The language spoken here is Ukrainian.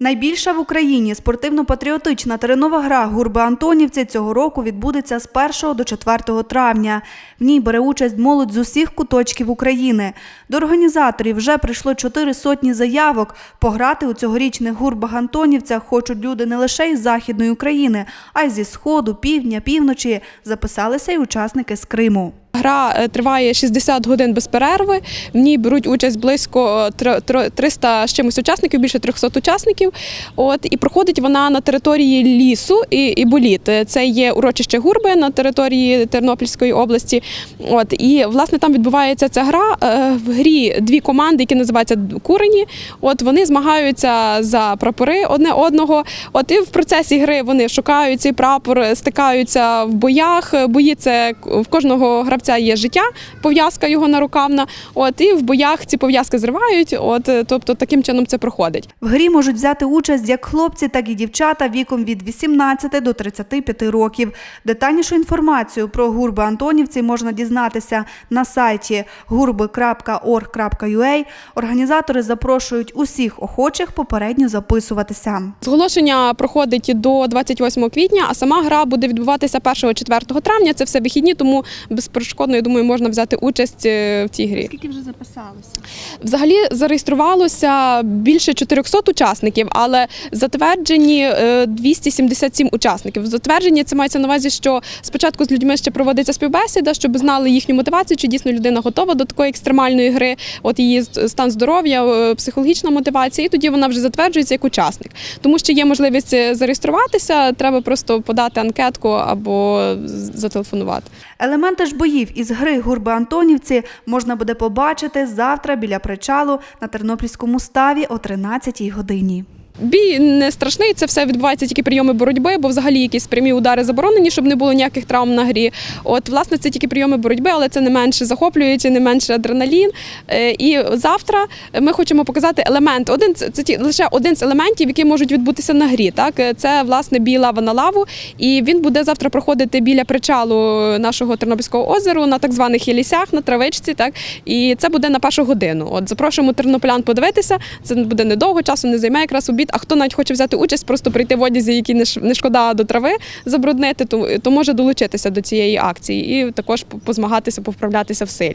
Найбільша в Україні спортивно-патріотична теренова гра Гурби Антонівці цього року відбудеться з 1 до 4 травня. В ній бере участь молодь з усіх куточків України. До організаторів вже прийшло чотири сотні заявок. Пограти у цьогорічних гурбах Антонівцях хочуть люди не лише із Західної України, а й зі Сходу, півдня, півночі. Записалися й учасники з Криму. Гра е, триває 60 годин без перерви. В ній беруть участь близько тр- тр- 300 з чимось учасників, більше 300 учасників. От і проходить вона на території лісу і, і боліт. Е, Це є урочище Гурби на території Тернопільської області. От і власне там відбувається ця гра. Е, В грі дві команди, які називаються курені. От вони змагаються за прапори одне одного. От і в процесі гри вони шукають цей прапор, стикаються в боях. Бої це в кожного гравця є життя, пов'язка його нарукавна. От і в боях ці пов'язки зривають. От е, тобто таким чином це проходить. В грі можуть взяти участь як хлопці, так і дівчата віком від 18 до 35 років. Детальнішу інформацію про гурби Антонівці можна дізнатися на сайті gurbi.org.ua. Організатори запрошують усіх охочих попередньо записуватися. Зголошення проходить до 28 квітня, а сама гра буде відбуватися 1-4 травня. Це все вихідні, тому безперешкодно, я думаю, можна взяти участь е, в цій грі. Скільки вже записалося? Взагалі зареєструвалося більше 400 учасників, але затверджені е, 277 учасників. Затверджені це мається на увазі, що спочатку з людьми ще проводиться співбесіда, щоб знали їхню мотивацію, чи дійсно людина готова до такої екстремальної гри, от її стан здоров'я, е, психологічна мотивація, і тоді вона вже затверджується як учасник. Тому що є можливість е, зареєструватися, треба просто подати анкетку або зателефонувати. Елементи ж боїв із гри Гурби Антонівці можна буде побачити завтра біля причалу на Тернопільському ставі о 13 годині. Бій не страшний, це все відбувається тільки прийоми боротьби, бо взагалі якісь прямі удари заборонені, щоб не було ніяких травм на грі. От, власне, це тільки прийоми боротьби, але це не менше захоплююче, не менше адреналін. Е, І завтра ми хочемо показати елемент. Один це ті- лише один з елементів, які можуть відбутися на грі. Так, Е, це власне бій лава на лаву, і він буде завтра проходити біля причалу нашого Тернопільського озеру на так званих єлісях, на травичці. Так, і це буде на першу годину. От запрошуємо тернополян подивитися. Це буде недовго часу, не займає якраз обід. А хто навіть хоче взяти участь, просто прийти в одязі, який не шкода до трави забруднити, то, то може долучитися до цієї акції і також позмагатися, повправлятися в силі.